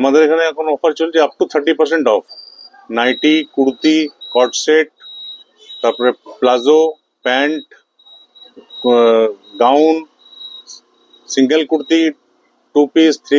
আমাদের এখানে এখন অফার চলছে up to thirty percent off nighty kurti cot set তারপরে palazzo pant gown single kurti two piece three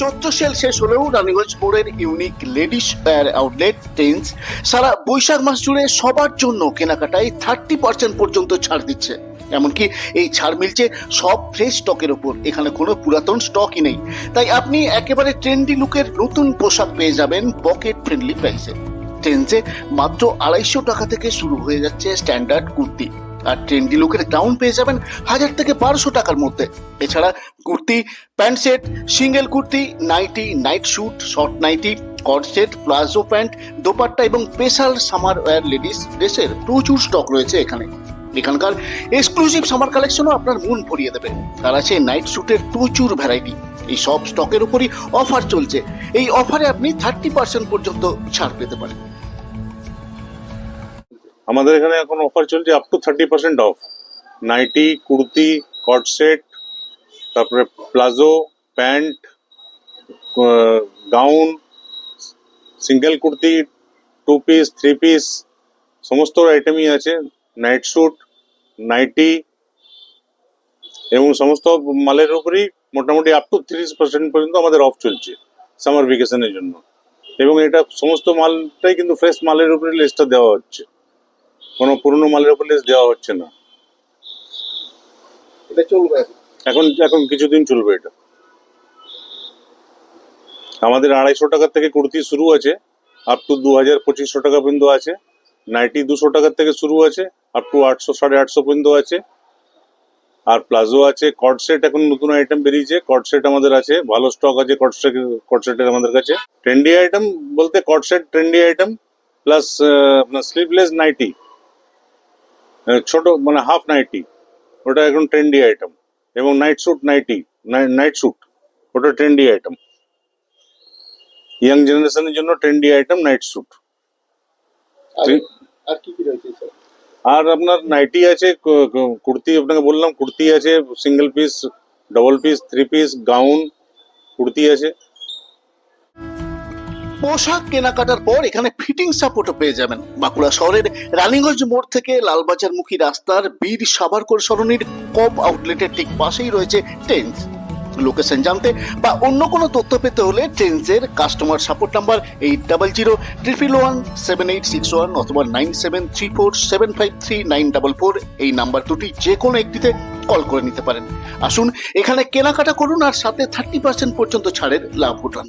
Chaitra sale শেষ হলেও রানীগঞ্জ মোড়ের unique ladies wear outlet Tens সারা বৈশাখ মাস জুড়ে সবার জন্য কেনাকাটায় থার্টি পার্সেন্ট পর্যন্ত ছাড় দিচ্ছে। এমনকি এই ছাড় মিলছে সব ফ্রেশ স্টকের ওপর। এখানে কোনো পুরাতন স্টকই নেই। তাই আপনি একেবারে ট্রেন্ডি লুকের নতুন পোশাক পেয়ে যাবেন পকেট ফ্রেন্ডলি প্রাইসে। টেন্সে মাত্র আড়াইশো টাকা থেকে শুরু হয়ে যাচ্ছে স্ট্যান্ডার্ড কুর্তি। আর ট্রেন্ডি লুকের ডাউন পেয়ে যাবেন হাজার থেকে বারোশো টাকার মধ্যে। এছাড়া kurti pant set single kurti nighty night suit short nighty cot set palazzo pant dupatta এবং স্পেশাল সামার ওয়্যার লেডিস ড্রেসের প্রচুর স্টক রয়েছে এখানে। এখানকার এক্সক্লুসিভ সামার কালেকশনও আপনার মন ভরিয়ে দেবে। আর আছে নাইট স্যুটের প্রচুর ভ্যারাইটি এই সব স্টকের উপরই অফার চলছে। এই অফারে আপনি থার্টি পার্সেন্ট পর্যন্ত ছাড় পেতে পারেন। আমাদের এখানে এখন অফার চলছে up to thirty percent off nighty kurti cot set তারপরে palazzo pant gown single kurti two piece three piece সমস্ত আইটেমই আছে। নাইট স্যুট নাইটি এবং সমস্ত মালের উপরই মোটামুটি আপ টু তিরিশ পার্সেন্ট পর্যন্ত আমাদের অফ চলছে সামার ভেকেশনের জন্য। এবং এটা সমস্ত মালটাই কিন্তু ফ্রেশ মালের উপরে লিস্টটা দেওয়া হচ্ছে। কোনো পুরনো মালের উপর লিস্ট দেওয়া হচ্ছে না। এটা চলবে। এখন এখন কিছুদিন চলবে এটা। আমাদের আড়াইশো টাকার থেকে কুর্তি শুরু আছে আপ টু দু হাজার পঁচিশশো টাকা পর্যন্ত আছে। নাইটি দুশো টাকার থেকে শুরু আছে আপ টু আটশো সাড়ে আটশো পর্যন্ত আছে। আর প্লাজো আছে কট সেট এখন নতুন আইটেম বেরিয়েছে। কট সেট আমাদের আছে ভালো স্টক আছে কট সেট কট সেটের আমাদের কাছে। ট্রেন্ডি আইটেম বলতে cot set trendy item plus আপনার স্লিভলেস নাইটি ছোট মানে হাফ নাইটি ওটা এখন ট্রেন্ডি আইটেম এবং night suit nighty night suit ওটা ট্রেন্ডি আইটেম ইয়াং জেনারেশনের জন্য ট্রেন্ডি আইটেম নাইট স্যুট আর কি কি রয়েছে আর আপনার নাইটি আছে কুর্তি আপনাকে বললাম কুর্তি আছে single piece double piece three piece gown kurti আছে। পোশাক কেনাকাটার পর এখানে ফিটিং সাপোর্টও পেয়ে যাবেন। বাঁকুড়া শহরের রানীগঞ্জ মোড় থেকে লালবাজার মুখী রাস্তার বীর সাভারকর সরণির কপ আউটলেটের ঠিক পাশেই রয়েছে টেন্স লোকেশন জানতে বা অন্য কোনো তথ্য পেতে হলে টেন্সের customer support number eight double zero triple one seven eight six one অথবা nine seven three four seven five three nine double four এই নাম্বার দুটি যে কোনো একটিতে কল করে নিতে পারেন। আসুন, এখানে কেনাকাটা করুন আর সাথে থার্টি পার্সেন্ট পর্যন্ত ছাড়ের লাভ উঠান।